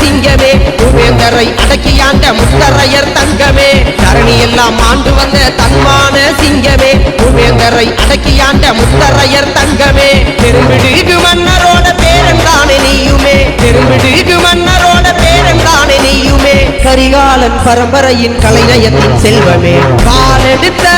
சிங்கமே. உபேந்தரை அடக்கியாண்ட முத்தரையர் தங்கமே. தரணி எல்லாம் ஆண்டு வந்த தன்மான சிங்கமே. உபேந்தரை அடக்கியாண்ட முத்தரையர் தங்கமே. பெருமிடுகு மன்னரோட பேரன்தானே நீயுமே. பெருமிடுகு மன்னரோட பேரன்தானே நீயுமே. கரிகாலன் பரம்பரையின் கலைநயத்தின் செல்வமே. காலெடுத்த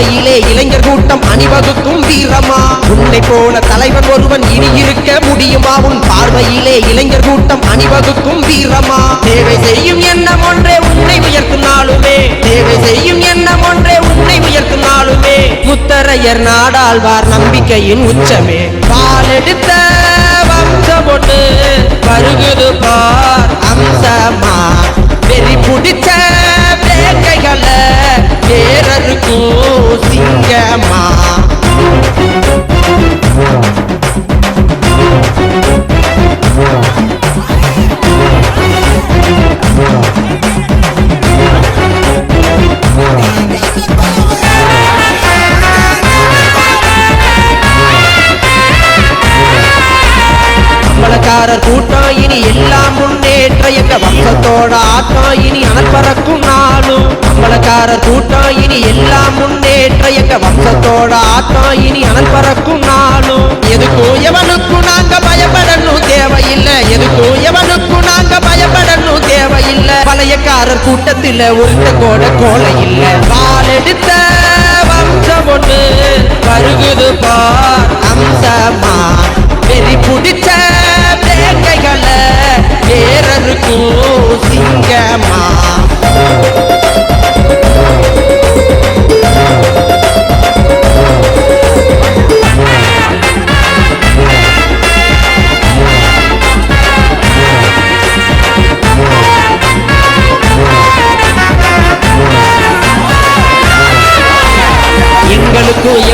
உன் இளைஞர் கூட்டம் அணிவகுக்கும் வீரமா. உன்னை போல தலைவன் ஒருவன் இனி இருக்க முடியுமா? உன் பார்வையிலே இளைஞர் கூட்டம் அணிவகுக்கும் வீரமா. தேவை செய்யும் எண்ணம் ஒன்றே உன்னை உயர்த்தும் நாளுமே. தேவை செய்யும் எண்ணம் ஒன்றே உன்னை உயர்த்தும் நாளுமே. முத்தரையர் நாடாழ்வார் நம்பிக்கையின் உச்சமே. பாலெடுத்த வம்சம் ஒன்று பருகுது பார். அம்சமா வெறி பிடிச்ச வேங்கைகளை பேரருக்கும் வம்சத்தோட இனி அனற்பறக்கும் நாளும். அம்பலக்காரர் கூட்டம் இனி எல்லாம் முன்னேற்ற எங்க வம்சத்தோட ஆட்டம் இனி அனற்பறக்கும் நாளும். எதுக்கும் எவனுக்கும் நாங்க பயப்படணும் தேவையில்லை. எதுக்கும் எவனுக்கும் நாங்க பயப்படணும் தேவையில்லை. பழையக்காரர் கூட்டத்தில் ஒருத்த கோட கோலை இல்ல. பாலெடுத்த வம்சம் ஒன்று பருகுது பார். அம்சமா வெறி பிடிச்ச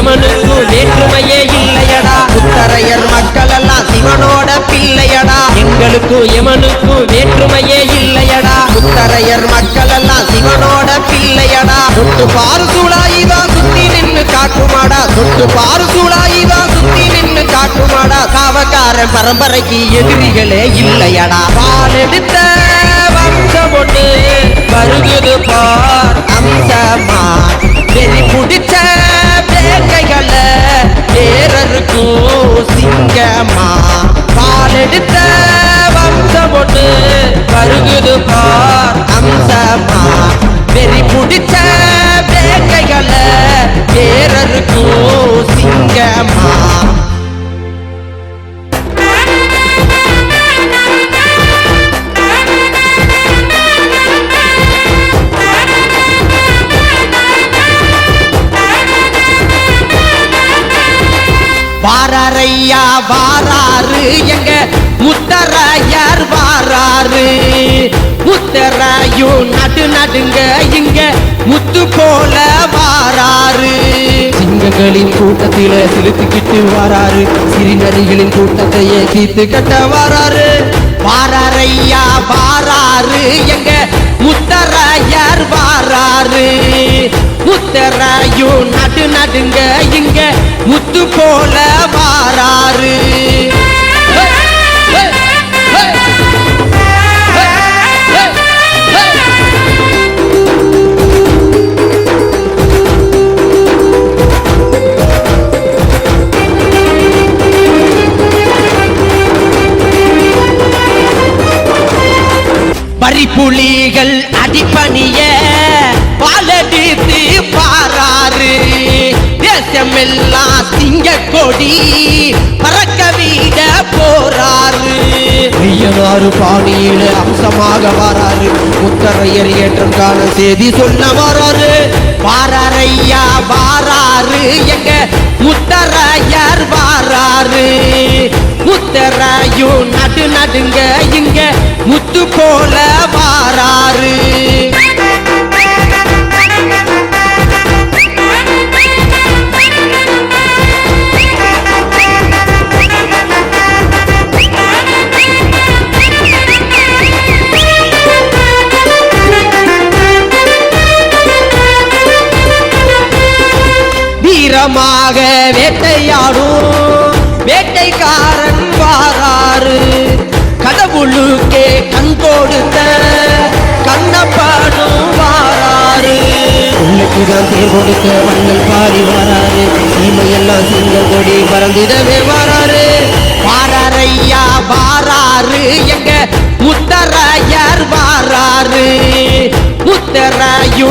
எமனுக்கும் வேற்றுமையே இல்லையடா. புத்தரையர் மக்கள் எல்லாம் சிவனோட பிள்ளையடா. எங்களுக்கும் எமனுக்கும் வேற்றுமையே இல்லையடா. புத்தரையர் மக்கள் எல்லாம் சிவனோட பிள்ளையடா. தொட்டு பாரு சூழாயிதான் சுத்தி நின்னு காட்டுமாடா. தொட்டு பாரு சூழாயிதான் சுத்தி நின்னு காட்டுமாடா. சாவக்காரன் பரம்பரைக்கு எதிரிகளே இல்லையடா. பாலெடுத்த வம்சம் ஒண்ணு பருகுது பார். அம்சமா பால் எடுத்த வம்சம் ஒண்ணு பருகுது வாராரு. எங்க முத்தராயார் வாராரு. முத்தராயும் நடு நடுங்க இங்க முத்து போல வாராரு. சிங்கங்களின் கூட்டத்தில சிலுத்துக்கிட்டு வாராரு. சிறுநரிகளின் கூட்டத்தையே தீர்த்து கட்ட வாராரு. வாராரையா வாராரு. எங்க முத்தராயார் வாராரு. முத்தராயும் நடு நடுங்க இங்க முத்து போல வாராரு புலிகள் அடிப்பணிய தேசமெல்லாம் சிங்க கொடி பறக்க வீட போறாரு. ஐயனாறு பாணியில அம்சமாக வராரு. முத்த முத்தரையர் ஏற்றம் காண செய்தி சொல்ல வராரு. வாராரையா வாராரு. எங்க முத்தரையர் வாராரு. முத்தரையும் நடு நடுங்க இங்க முத்து போல வாராரு. வீரமாக வேட்டையாடும். வேட்டைக்காரன் வாராரு கடவுளுக்கே கண் கொடுத்த கண்ணப்பாடும் வாராரு உள்ளுக்குதான் தேர் கொடுக்க மண்ணல் பாடி வராரு சீமையெல்லாம் சிங்க கொடி பறந்திடவே வராரு வாராரையா வாராரு எங்க முத்தராயர் வாராரு முத்தராயு